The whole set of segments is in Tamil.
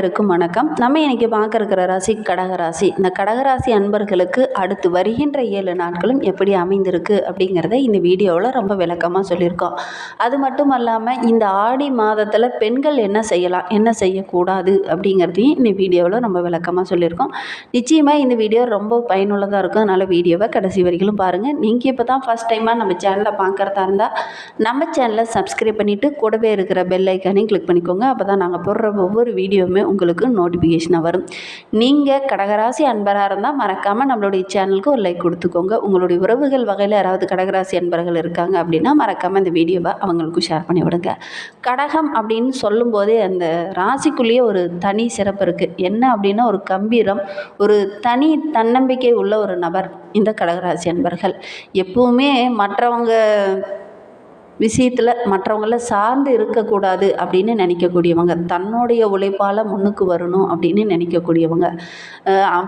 இருக்கும் வணக்கம். நம்ம இன்னைக்கு பார்க்க இருக்கிற ராசி கடகராசி இந்த கடகராசி அன்பர்களுக்கு அடுத்து வருகின்ற ஏழு நாட்களும் எப்படி அமைந்திருக்கு அப்படிங்கிறத இந்த வீடியோவில் ரொம்ப விளக்கமாக சொல்லியிருக்கோம். அது மட்டும் அல்லாமல் இந்த ஆடி மாதத்தில் பெண்கள் என்ன செய்யலாம் என்ன செய்யக்கூடாது அப்படிங்கிறதையும் இந்த வீடியோவில் ரொம்ப விளக்கமாக சொல்லியிருக்கோம். நிச்சயமாக இந்த வீடியோ ரொம்ப பயனுள்ளதாக இருக்கும். அதனால் வீடியோவை கடைசி வரைக்கும் பாருங்கள் நீங்கள் இப்போ தான் ஃபஸ்ட் டைமாக நம்ம சேனலை பார்க்குறதா இருந்தால் நம்ம சேனலை சப்ஸ்கிரைப் பண்ணிவிட்டு கூடவே இருக்கிற பெல் ஐக்கானையும் கிளிக் பண்ணிக்கோங்க. அப்போ தான் நாங்கள் போடுற ஒவ்வொரு வீடியோவுமே உங்களுக்கு நோட்டிஃபிகேஷனாக வரும். நீங்கள் கடகராசி அன்பராக இருந்தால் மறக்காமல் நம்மளுடைய சேனலுக்கு ஒரு லைக் கொடுத்துக்கோங்க. உங்களுடைய உறவுகள் வகையில் யாராவது கடகராசி அன்பர்கள் இருக்காங்க அப்படின்னா மறக்காமல் இந்த வீடியோவை அவங்களுக்கும் ஷேர் பண்ணி விடுங்க. கடகம் அப்படின்னு சொல்லும்போதே அந்த ராசிக்குள்ளேயே ஒரு தனி சிறப்பு இருக்குது என்ன அப்படின்னா ஒரு கம்பீரம் ஒரு தனி தன்னம்பிக்கை உள்ள ஒரு நபர் இந்த கடகராசி அன்பர்கள். எப்பவுமே மற்றவங்க விஷயத்தில் மற்றவங்கள சார்ந்து இருக்கக்கூடாது அப்படின்னு நினைக்கக்கூடியவங்க தன்னுடைய உழைப்பால் முன்னுக்கு வரணும் அப்படின்னு நினைக்கக்கூடியவங்க.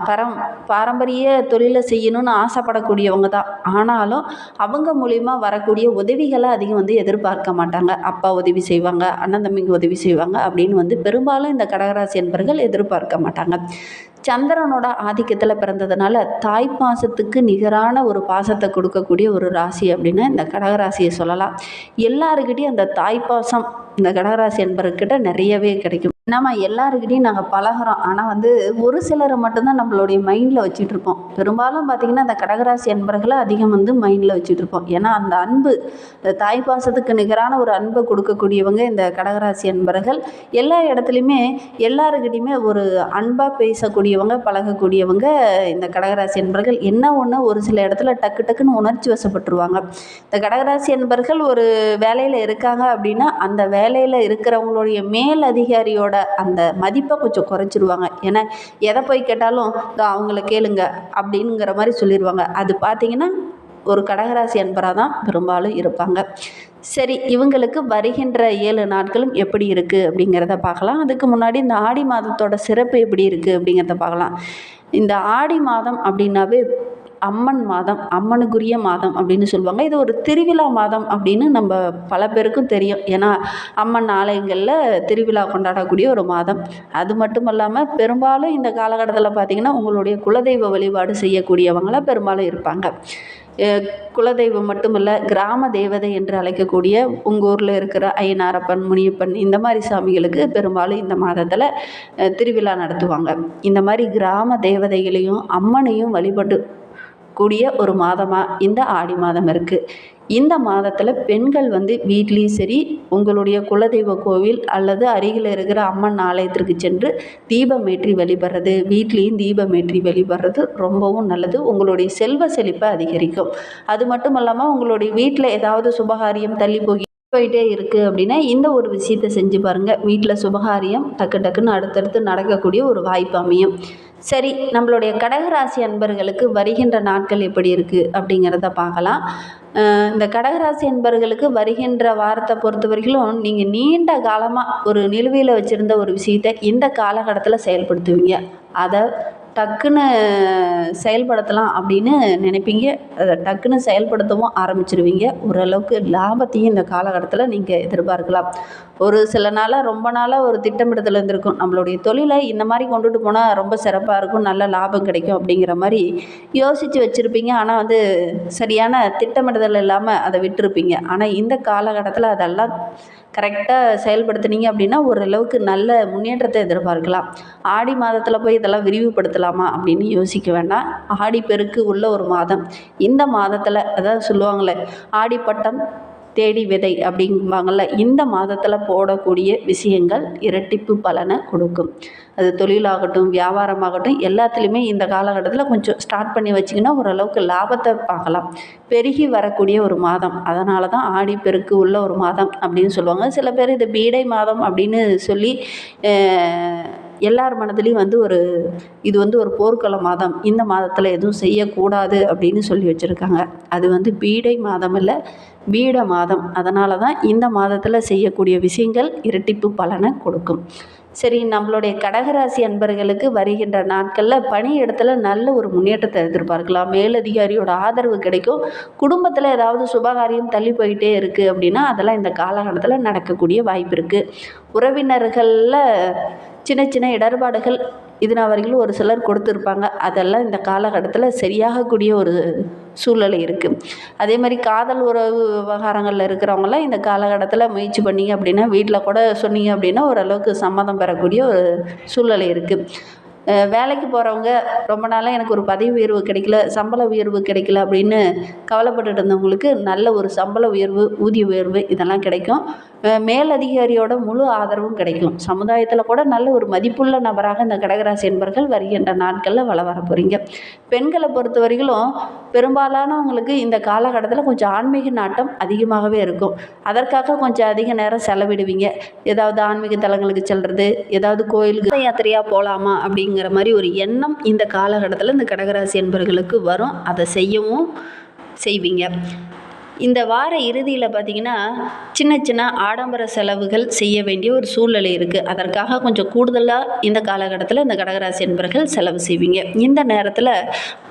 பரம் பாரம்பரிய தொழிலை செய்யணும்னு ஆசைப்படக்கூடியவங்க தான். ஆனாலும் அவங்க மூலிமா வரக்கூடிய உதவிகளை அதிகம் வந்து எதிர்பார்க்க மாட்டாங்க. அப்பா உதவி செய்வாங்க அண்ணன் தம்பிக்கு உதவி செய்வாங்க அப்படின்னு வந்து பெரும்பாலும் இந்த கடகராசி என்பர்கள் எதிர்பார்க்க மாட்டாங்க. சந்திரனோட ஆதிக்கத்தில் பிறந்ததுனால தாய் பாசத்துக்கு நிகரான ஒரு பாசத்தை கொடுக்கக்கூடிய ஒரு ராசி அப்படின்னா இந்த கடகராசியை சொல்லலாம். எல்லாருக்கிட்டையும் அந்த தாய் பாசம் இந்த கடகராசி என்பவர்கிட்ட நிறையவே கிடைக்கும். நம்ம எல்லாருக்கிட்டையும் நாங்கள் பழகுறோம். ஆனால் வந்து ஒரு சிலரை மட்டும்தான் நம்மளுடைய மைண்டில் வச்சுட்டு இருப்போம். பெரும்பாலும் பார்த்திங்கன்னா அந்த கடகராசி என்பர்களை அதிகம் வந்து மைண்டில் வச்சுட்டு இருப்போம். ஏன்னா அந்த அன்பு இந்த தாய் பாசத்துக்கு நிகரான ஒரு அன்பை கொடுக்கக்கூடியவங்க இந்த கடகராசி என்பர்கள் எல்லா இடத்துலையுமே எல்லாருக்கிட்டையுமே ஒரு அன்பாக பேசக்கூடியவங்க பழகக்கூடியவங்க இந்த கடகராசி என்பர்கள் என்ன ஒன்று ஒரு சில இடத்துல டக்கு டக்குன்னு உணர்ச்சி வசப்பட்டுருவாங்க. இந்த கடகராசி என்பர்கள் ஒரு வேலையில் இருக்காங்க அப்படின்னா அந்த வேலையில் இருக்கிறவங்களுடைய மேல் அதிகாரியோட அந்த மதிப்பை கொஞ்சம் குறைச்சிருவாங்க. ஏன்னா எதை போய் கேட்டாலும் "இதோ அவங்கள கேளுங்க அப்படிங்கிற மாதிரி சொல்லிடுவாங்க அது பார்த்தீங்கன்னா ஒரு கடகராசி அன்பராக தான் பெரும்பாலும் இருப்பாங்க. சரி இவங்களுக்கு வருகின்ற ஏழு நாட்களும் எப்படி இருக்குது அப்படிங்கிறத பார்க்கலாம். அதுக்கு முன்னாடி இந்த ஆடி மாதத்தோட சிறப்பு எப்படி இருக்குது அப்படிங்கிறத பார்க்கலாம். இந்த ஆடி மாதம் அப்படின்னாவே அம்மன் மாதம் அம்மனுக்குரிய மாதம் அப்படின்னு சொல்லுவாங்க. இது ஒரு திருவிழா மாதம் அப்படின்னு நம்ம பல பேருக்கும் தெரியும். ஏன்னா அம்மன் ஆலயங்களில் திருவிழா கொண்டாடக்கூடிய ஒரு மாதம். அது மட்டும் இல்லாமல் பெரும்பாலும் இந்த காலகட்டத்தில் பார்த்திங்கன்னா உங்களுடைய குலதெய்வ வழிபாடு செய்யக்கூடியவங்களாம் பெரும்பாலும் இருப்பாங்க. குலதெய்வம் மட்டும் கிராம தேவதை என்று அழைக்கக்கூடிய உங்கள் ஊரில் இருக்கிற ஐயனாரப்பன் முனியப்பன் இந்த மாதிரி சாமிகளுக்கு பெரும்பாலும் இந்த மாதத்தில் திருவிழா நடத்துவாங்க. இந்த மாதிரி கிராம தேவதைகளையும் அம்மனையும் வழிபட்டு கூடிய ஒரு மாதமாக இந்த ஆடி மாதம் இருக்குது இந்த மாதத்தில் பெண்கள் வந்து வீட்லேயும் சரி உங்களுடைய குலதெய்வ கோவில் அல்லது அருகில் இருக்கிற அம்மன் ஆலயத்திற்கு சென்று தீபம் ஏற்றி வழிபடுறது வீட்லேயும் தீபம் ஏற்றி வழிபடுறது ரொம்பவும் நல்லது. உங்களுடைய செல்வ செழிப்பை அதிகரிக்கும். அது மட்டும் இல்லாமல் உங்களுடைய வீட்டில் ஏதாவது சுபகாரியம் தள்ளி போகி போயிட்டே இருக்குது அப்படின்னா இந்த ஒரு விஷயத்தை செஞ்சு பாருங்கள் வீட்டில் சுபகாரியம் டக்கு டக்குன்னு அடுத்தடுத்து நடக்கக்கூடிய ஒரு வாய்ப்பு அமையும். சரி நம்மளுடைய கடகராசி அன்பர்களுக்கு வருகின்ற நாட்கள் எப்படி இருக்குது அப்படிங்கிறத பார்க்கலாம். இந்த கடகராசி அன்பர்களுக்கு வருகின்ற வாரத்தை பொறுத்த வரைக்கும் நீங்கள் நீண்ட காலமாக ஒரு நிலுவையில் வச்சுருந்த ஒரு விஷயத்தை இந்த காலகட்டத்தில் செயல்படுத்துவீங்க. அதை டக்குன்னு செயல்படுத்தலாம் அப்படின்னு நினைப்பீங்க. அதை டக்குன்னு செயல்படுத்தவும் ஆரம்பிச்சிருவீங்க. ஓரளவுக்கு லாபத்தையும் இந்த காலகட்டத்தில் நீங்கள் எதிர்பார்க்கலாம். ஒரு சில நாளாக ரொம்ப நாளாக ஒரு திட்டமிடுதல் இருந்திருக்கும். நம்மளுடைய தொழிலை இந்த மாதிரி கொண்டுட்டு போனால் ரொம்ப சிறப்பாக இருக்கும் நல்ல லாபம் கிடைக்கும் அப்படிங்கிற மாதிரி யோசித்து வச்சுருப்பீங்க. ஆனால் வந்து சரியான திட்டமிடுதல் இல்லாமல் அதை விட்டுருப்பீங்க. ஆனால் இந்த காலகட்டத்தில் அதெல்லாம் கரெக்டாக செயல்படுத்துனீங்க அப்படின்னா ஓரளவுக்கு நல்ல முன்னேற்றத்தை எதிர்பார்க்கலாம். ஆடி மாதத்தில் போய் இதெல்லாம் விரிவுபடுத்தலாமா அப்படின்னு யோசிக்க வேண்டாம். ஆடி பெருக்கு உள்ள ஒரு மாதம். இந்த மாதத்தில் அதாவது சொல்லுவாங்களே ஆடிப்பட்டம் தேடி விதை அப்படிம்பாங்கள்ல இந்த மாதத்தில் போடக்கூடிய விஷயங்கள் இரட்டிப்பு பலனை கொடுக்கும். அது தொழிலாகட்டும் வியாபாரமாகட்டும் எல்லாத்துலேயுமே இந்த காலகட்டத்தில் கொஞ்சம் ஸ்டார்ட் பண்ணி வச்சிங்கன்னா ஓரளவுக்கு லாபத்தை பார்க்கலாம். பெருகி வரக்கூடிய ஒரு மாதம். அதனால தான் ஆடி பெருக்கு உள்ள ஒரு மாதம் அப்படின்னு சொல்லுவாங்க. சில பேர் இது பீடை மாதம் அப்படின்னு சொல்லி எல்லார் மனதிலையும் வந்து ஒரு இது வந்து ஒரு போர்க்கள மாதம். இந்த மாதத்தில் எதுவும் செய்யக்கூடாது அப்படின்னு சொல்லி வச்சுருக்காங்க. அது வந்து பீடை மாதம் இல்லை பீட மாதம். அதனால தான் இந்த மாதத்தில் செய்யக்கூடிய விஷயங்கள் இரட்டிப்பு பலனை கொடுக்கும். சரி நம்மளுடைய கடகராசி அன்பர்களுக்கு வருகின்ற நாட்களில் பணியிடத்தில் நல்ல ஒரு முன்னேற்றத்தை எதிர்பார்க்கலாம். மேலதிகாரியோட ஆதரவு கிடைக்கும். குடும்பத்தில் ஏதாவது சுபகாரியம் தள்ளி போயிட்டே இருக்குது அப்படின்னா அதெல்லாம் இந்த காலகட்டத்தில் நடக்கக்கூடிய வாய்ப்பு இருக்குது உறவினர்களில் சின்ன சின்ன இடர்பாடுகள் இதனால் வரைக்கும் ஒரு சிலர் கொடுத்துருப்பாங்க. அதெல்லாம் இந்த காலகட்டத்தில் சரியாகக்கூடிய ஒரு சூழ்நிலை இருக்குது அதே மாதிரி காதல் உறவு விவகாரங்களில் இருக்கிறவங்களாம் இந்த காலகட்டத்தில் முயற்சி பண்ணீங்க அப்படின்னா வீட்டில் கூட சொன்னீங்க அப்படின்னா ஓரளவுக்கு சம்மதம் பெறக்கூடிய ஒரு சூழ்நிலை இருக்குது வேலைக்கு போகிறவங்க ரொம்ப நாளாக எனக்கு ஒரு பதவி உயர்வு கிடைக்கல சம்பள உயர்வு கிடைக்கல அப்படின்னு கவலைப்பட்டுட்டு இருந்தவங்களுக்கு நல்ல ஒரு சம்பள உயர்வு ஊதிய உயர்வு இதெல்லாம் கிடைக்கும். மேலதிகாரியோட முழு ஆதரவும் கிடைக்கும். சமுதாயத்தில் கூட நல்ல ஒரு மதிப்புள்ள நபராக இந்த கடகராசி என்பர்கள் வருகின்ற நாட்களில் வள வர போகிறீங்க பெண்களை பொறுத்த வரைக்கும் பெரும்பாலானவங்களுக்கு இந்த காலகட்டத்தில் கொஞ்சம் ஆன்மீக நாட்டம் அதிகமாகவே இருக்கும். அதற்காக கொஞ்சம் அதிக நேரம் செலவிடுவீங்க. ஏதாவது ஆன்மீக தலங்களுக்கு செல்வது ஏதாவது கோயிலுக்கு யாத்திரையாக போகலாமா அப்படிங்கிற மாதிரி ஒரு எண்ணம் இந்த காலகட்டத்தில் இந்த கடகராசி என்பர்களுக்கு வரும். அதை செய்யவும் செய்வீங்க. இந்த வார இறுதியில் பார்த்தீங்கன்னா சின்ன சின்ன ஆடம்பர செலவுகள் செய்ய வேண்டிய ஒரு சூழ்நிலை இருக்குது அதற்காக கொஞ்சம் கூடுதலாக இந்த காலகட்டத்தில் இந்த கடகராசி என்பர்கள் செலவு செய்வீங்க. இந்த நேரத்தில்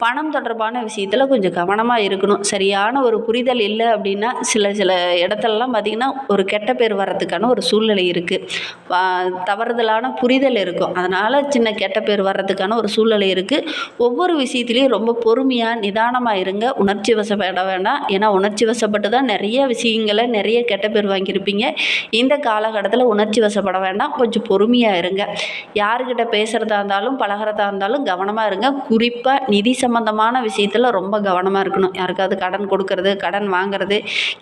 பணம் தொடர்பான விஷயத்தில் கொஞ்சம் கவனமாக இருக்கணும். சரியான ஒரு புரிதல் இல்லை அப்படின்னா சில சில இடத்துலலாம் பார்த்திங்கன்னா ஒரு கெட்ட பேர் வர்றதுக்கான ஒரு சூழ்நிலை இருக்குது தவறுதலான புரிதல் இருக்கும். அதனால் சின்ன கெட்ட பேர் வர்றதுக்கான ஒரு சூழ்நிலை இருக்குது ஒவ்வொரு விஷயத்துலையும் ரொம்ப பொறுமையாக நிதானமாக இருங்க. உணர்ச்சி வசப்பட வேண்டாம். ஏன்னா உணர்ச்சி வசப்பட்டு தான் நிறைய விஷயங்களை நிறைய கெட்ட பேர் வாங்கியிருப்பீங்க. இந்த காலகட்டத்தில் உணர்ச்சி வசப்பட வேண்டாம். கொஞ்சம் பொறுமையாக இருங்க. யாருக்கிட்ட பேசுகிறதா இருந்தாலும் பழகிறதா இருந்தாலும் கவனமாக இருங்க. குறிப்பாக நிதி சம்மந்தமான விஷயத்தில் ரொம்ப கவனமாக இருக்கணும். யாருக்காவது கடன் கொடுக்கறது கடன் வாங்குறது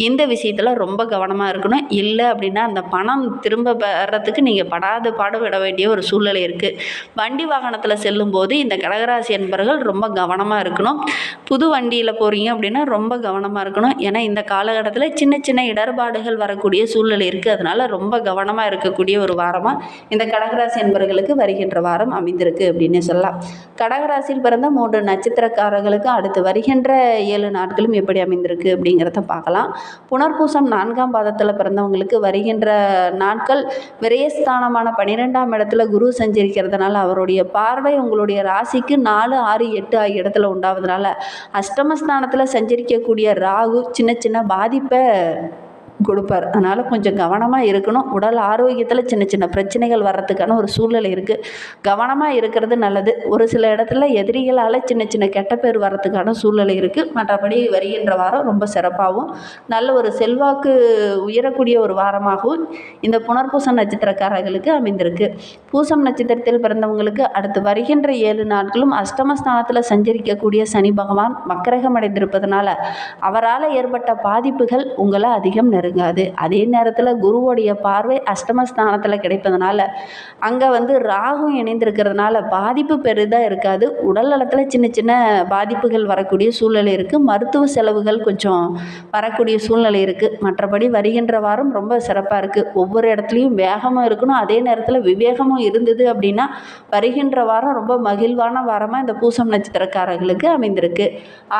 இந்த விஷயத்தில் ரொம்ப கவனமாக இருக்கணும். இல்லை அப்படின்னா அந்த பணம் திரும்ப பெறத்துக்கு நீங்கள் படாத பாடுபட வேண்டிய ஒரு சூழ்நிலை இருக்குது வண்டி வாகனத்தில் செல்லும்போது இந்த கடகராசி என்பவர்கள் ரொம்ப கவனமாக இருக்கணும். புது வண்டியில் போகிறீங்க அப்படின்னா ரொம்ப கவனமாக இருக்கணும். ஏன்னா இந்த காலகட்டத்தில் சின்ன சின்ன இடர்பாடுகள் வரக்கூடிய சூழ்நிலை இருக்குது அதனால் ரொம்ப கவனமாக இருக்கக்கூடிய ஒரு வாரமாக இந்த கடகராசி என்பவர்களுக்கு வருகின்ற வாரம் அமைந்திருக்கு அப்படின்னு சொல்லலாம். கடகராசியில் பிறந்த மூன்று நட்சத்திரக்காரர்களுக்கு அடுத்து வருகின்ற ஏழு நாட்களும் எப்படி அமைந்திருக்கு அப்படிங்கிறத பார்க்கலாம். புனர்பூசம் நான்காம் பாதத்தில் பிறந்தவங்களுக்கு வருகின்ற நாட்கள் விரயஸ்தானமான பன்னிரெண்டாம் இடத்துல குரு சஞ்சரிக்கிறதுனால அவருடைய பார்வை உங்களுடைய ராசிக்கு நாலு ஆறு எட்டு ஆகிய இடத்துல உண்டாவதுனால அஷ்டமஸ்தானத்தில் சஞ்சரிக்கக்கூடிய ராகு சின்ன சின்ன பாதிப்பை கொடுப்பார். அதனால் கொஞ்சம் கவனமாக இருக்கணும். உடல் ஆரோக்கியத்தில் சின்ன சின்ன பிரச்சனைகள் வர்றதுக்கான ஒரு சூழ்நிலை இருக்குது கவனமாக இருக்கிறது நல்லது. ஒரு சில இடத்துல எதிரிகளால் சின்ன சின்ன கெட்ட பேர் வர்றதுக்கான சூழ்நிலை இருக்குது மற்றபடி வருகின்ற வாரம் ரொம்ப சிறப்பாகவும் நல்ல ஒரு செல்வாக்கு உயரக்கூடிய ஒரு வாரமாகவும் இந்த புனர்பூசம் நட்சத்திரக்காரர்களுக்கு அமைந்திருக்கு. பூசம் நட்சத்திரத்தில் பிறந்தவங்களுக்கு அடுத்து வருகின்ற ஏழு நாட்களும் அஷ்டமஸ்தானத்தில் சஞ்சரிக்கக்கூடிய சனி பகவான் மக்கரகம் அடைந்திருப்பதனால அவரால் ஏற்பட்ட பாதிப்புகள் உங்களை அதிகம் நெருங்காது அதே நேரத்தில் குருவோடைய பார்வை அஷ்டமஸ்தானத்தில் கிடைப்பதனால அங்கே வந்து ராகும் இணைந்திருக்கிறதுனால பாதிப்பு பெரிதாக இருக்காது. உடல் நலத்தில் சின்ன சின்ன பாதிப்புகள் வரக்கூடிய சூழ்நிலை இருக்குது மருத்துவ செலவுகள் கொஞ்சம் வரக்கூடிய சூழ்நிலை இருக்குது மற்றபடி வருகின்ற வாரம் ரொம்ப சிறப்பாக இருக்குது ஒவ்வொரு இடத்துலையும் வேகமும் இருக்கணும். அதே நேரத்தில் விவேகமும் இருந்தது அப்படின்னா வருகின்ற வாரம் ரொம்ப மகிழ்வான வாரமாக இந்த பூசம் நட்சத்திரக்காரர்களுக்கு அமைந்திருக்கு.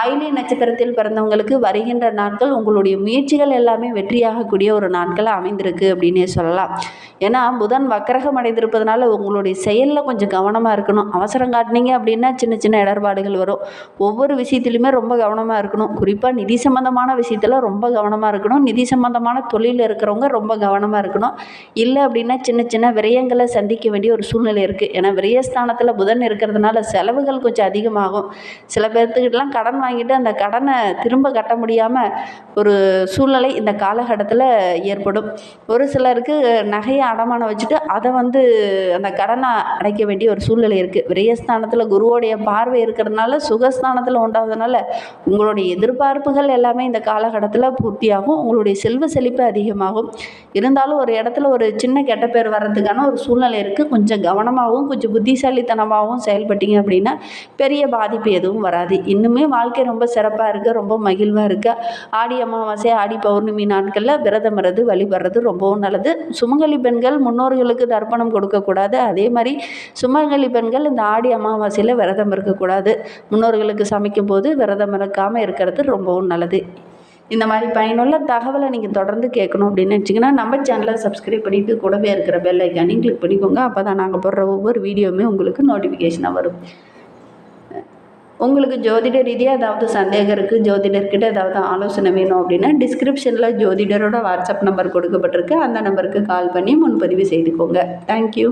ஆயிலி நட்சத்திரத்தில் பிறந்தவங்களுக்கு வருகின்ற நாட்கள் உங்களுடைய முயற்சிகள் எல்லாமே வெற்றி வெற்றியாகக்கூடிய ஒரு நாட்களாக அமைந்திருக்கு அப்படின்னே சொல்லலாம். ஏன்னா புதன் வக்கரகம் அடைந்திருப்பதனால உங்களுடைய செயலில் கொஞ்சம் கவனமாக இருக்கணும். அவசரம் காட்டினீங்க அப்படின்னா சின்ன சின்ன இடர்பாடுகள் வரும். ஒவ்வொரு விஷயத்துலையுமே ரொம்ப கவனமாக இருக்கணும். குறிப்பாக நிதி சம்பந்தமான விஷயத்தில் ரொம்ப கவனமாக இருக்கணும். நிதி சம்பந்தமான தொழிலில் இருக்கிறவங்க ரொம்ப கவனமாக இருக்கணும். இல்லை அப்படின்னா சின்ன சின்ன விரயங்களை சந்திக்க வேண்டிய ஒரு சூழ்நிலை இருக்குது ஏன்னா விரயஸ்தானத்தில் புதன் இருக்கிறதுனால செலவுகள் கொஞ்சம் அதிகமாகும். சில பேர்த்துக்கிட்டலாம் கடன் வாங்கிட்டு அந்த கடனை திரும்ப கட்ட முடியாமல் ஒரு சூழ்நிலை இந்த கால காலகட்டத்தில் ஏற்படும். ஒரு சிலருக்கு நகையை அடமானம் வச்சுட்டு அதை வந்து அந்த கடனை அடைக்க வேண்டிய ஒரு சூழ்நிலை இருக்குது விரயஸ்தானத்தில் குருவோடைய பார்வை இருக்கிறதுனால சுகஸ்தானத்தில் உண்டாவதுனால உங்களுடைய எதிர்பார்ப்புகள் எல்லாமே இந்த காலகட்டத்தில் பூர்த்தியாகும். உங்களுடைய செல்வ செழிப்பு அதிகமாகும். இருந்தாலும் ஒரு இடத்துல ஒரு சின்ன கெட்ட பேர் வர்றதுக்கான ஒரு சூழ்நிலை இருக்குது கொஞ்சம் கவனமாகவும் கொஞ்சம் புத்திசாலித்தனமாகவும் செயல்பட்டீங்க அப்படின்னா பெரிய பாதிப்பு எதுவும் வராது. இன்னுமே வாழ்க்கை ரொம்ப சிறப்பாக இருக்குது ரொம்ப மகிழ்வாக இருக்குது ஆடி அமாவாசை ஆடி பௌர்ணமி நாட்கள் நாட்களில் விரதம் இருந்து வழிபடுறது ரொம்பவும் நல்லது. சுமங்கலி பெண்கள் முன்னோர்களுக்கு தர்ப்பணம் கொடுக்கக்கூடாது அதே மாதிரி சுமங்கலி பெண்கள் இந்த ஆடி அமாவாசையில் விரதம் இருக்கக்கூடாது. முன்னோர்களுக்கு சமைக்கும் போது விரதம் இருக்காமல் இருக்கிறது ரொம்பவும் நல்லது. இந்த மாதிரி பயனுள்ள தகவலை நீங்கள் தொடர்ந்து கேட்கணும் அப்படின்னு நினச்சிங்கன்னா நம்ம சேனலை சப்ஸ்கிரைப் பண்ணிவிட்டு கூடவே இருக்கிற பெல் ஐக்கானையும் கிளிக் பண்ணிக்கோங்க. அப்போ தான் நாங்கள் போடுற ஒவ்வொரு வீடியோவுமே உங்களுக்கு நோட்டிஃபிகேஷனாக வரும். உங்களுக்கு ஜோதிட ரீதியாக ஏதாவது சந்தேகம் இருக்குது ஜோதிடர்கிட்ட ஏதாவது ஆலோசனை வேணும் அப்படின்னா டிஸ்கிரிப்ஷனில் ஜோதிடரோட வாட்ஸ்அப் நம்பர் கொடுக்கப்பட்டிருக்கு. அந்த நம்பருக்கு கால் பண்ணி முன்பதிவு செய்துக்கோங்க. தேங்க்யூ